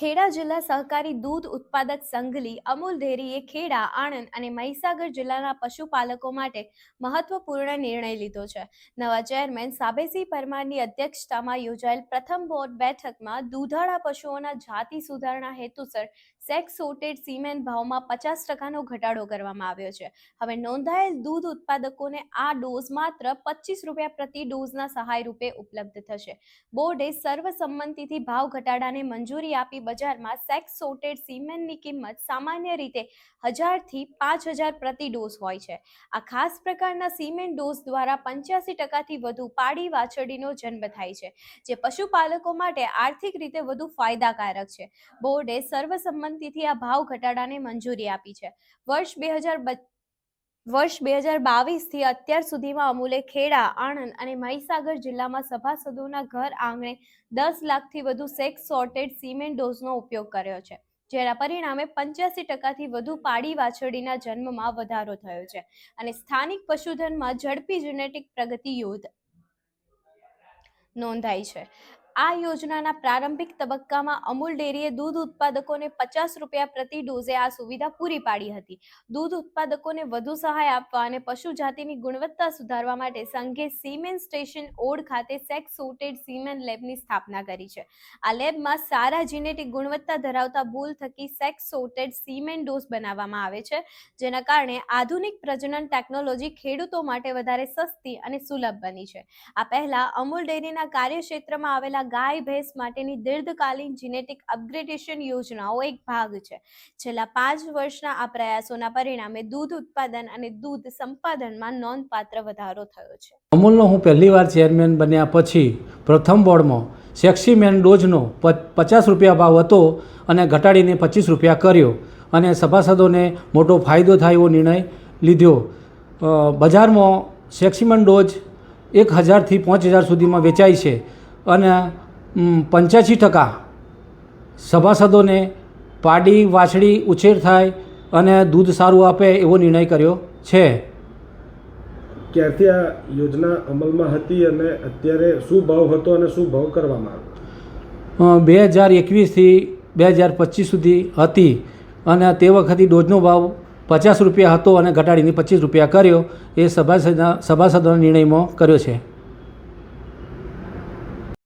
ખેડા જિલ્લા સહકારી દૂધ ઉત્પાદક સંઘલી અમૂલ ડેરીએ ખેડા, આણંદ અને મહીસાગર જિલ્લાના પશુપાલકો માટે મહત્વપૂર્ણ નિર્ણય લીધો છે. નવા ચેરમેન સાબેસી પરમારની અધ્યક્ષતામાં યોજાયેલ પ્રથમ બોર્ડ બેઠકમાં દૂધાળા પશુઓના જાતિ સુધારણા હેતુસર સેક્સ સોટેડ સિમેન ભાવમાં પચાસ ટકાનો ઘટાડો કરવામાં આવ્યો છે. હવે નોંધાયેલ દૂધ ઉત્પાદકોને આ ડોઝ માત્ર પચીસ રૂપિયા પ્રતિ ડોઝના સહાય રૂપે ઉપલબ્ધ થશે. બોર્ડે સર્વસંમતિથી ભાવ ઘટાડાને મંજૂરી આપી બજારમાં સેક્સ સોટેડ સિમેન્ટની કિંમત સામાન્ય રીતે હજારથી પાંચ હજાર પ્રતિ ડોઝ હોય છે. આ ખાસ પ્રકારના સિમેન્ટ ડોઝ દ્વારા પંચ્યાસી ટકાથી વધુ પાડી વાછરડીનો જન્મ થાય છે, જે પશુપાલકો માટે આર્થિક રીતે વધુ ફાયદાકારક છે. બોર્ડે સર્વસંમતિથી આ ભાવ ઘટાડાને મંજૂરી આપી છે. વર્ષ બે હજાર વર્ષ બે હજાર બાવીસથી અત્યાર સુધીમાં અમૂલે ખેડા, આણંદ અને મહીસાગર જિલ્લામાં સભાસદોના ઘર આંગણે દસ લાખથી વધુ સેક્સ સોર્ટેડ સિમેન્ટ ડોઝનો ઉપયોગ કર્યો છે, જેના પરિણામે પંચ્યાસી ટકાથી વધુ પાડી વાછરડીના જન્મમાં વધારો થયો છે અને સ્થાનિક પશુધનમાં ઝડપી જેનેટિક પ્રગતિ યુદ્ધ નોંધાઈ છે. આ યોજનાના પ્રારંભિક તબક્કામાં અમૂલ ડેરીએ દૂધ ઉત્પાદકોને પચાસ રૂપિયા પ્રતિ ડોઝે આ સુવિધા પૂરી પાડી હતી. દૂધ ઉત્પાદકોને વધુ સહાય આપવા અને પશુ જાતિની ગુણવત્તા સુધારવા માટે સંઘે સીમેન સ્ટેશન ઓડ ખાતે સેક્સ સોટેડ સીમેન લેબની સ્થાપના કરી છે. આ લેબમાં સારા જીનેટિક ગુણવત્તા ધરાવતા ભૂલ થકી સેક્સ સોટેડ સીમેન ડોઝ બનાવવામાં આવે છે, જેના કારણે આધુનિક પ્રજનન ટેકનોલોજી ખેડૂતો માટે વધારે સસ્તી અને સુલભ બની છે. આ પહેલા અમૂલ ડેરીના કાર્યક્ષેત્રમાં આવેલા ગાય ભેંસ માટેની દીર્ઘકાલીન જીનેટિક અપગ્રેડેશન યોજનાઓ એક ભાગ છે. છેલ્લા પાંચ વર્ષના આ પ્રયાસોના પરિણામે દૂધ ઉત્પાદન અને દૂધ સંપાદનમાં નોંધપાત્ર વધારો થયો છે. અમૂલનો હું પહેલીવાર ચેરમેન બન્યા પછી પ્રથમ બોર્ડમાં સેક્સીમેન ડોઝનો પચાસ રૂપિયા ભાવ હતો અને ઘટાડીને પચીસ રૂપિયા કર્યો અને સભાસદોને મોટો ફાયદો થાય એવો નિર્ણય લીધો. બજારમાં સેક્સીમન ડોઝ એક હજારથી પાંચ હજાર સુધીમાં વેચાય છે. અને પંચ્યાસી ટકા સભાસદોને પાડી વાછડી ઉછેર થાય અને દૂધ સારું આપે એવો નિર્ણય કર્યો છે. ક્યારથી આ યોજના અમલમાં હતી અને અત્યારે શું ભાવ હતો અને શું ભાવ કરવામાં આવ્યો? બે હજાર એકવીસથી બે હજાર પચીસ સુધી હતી અને તે વખતે ડોઝનો ભાવ પચાસ રૂપિયા હતો અને ઘટાડીને પચીસ રૂપિયા કર્યો. એ સભાસદના સભાસદોના નિર્ણયમાં કર્યો છે.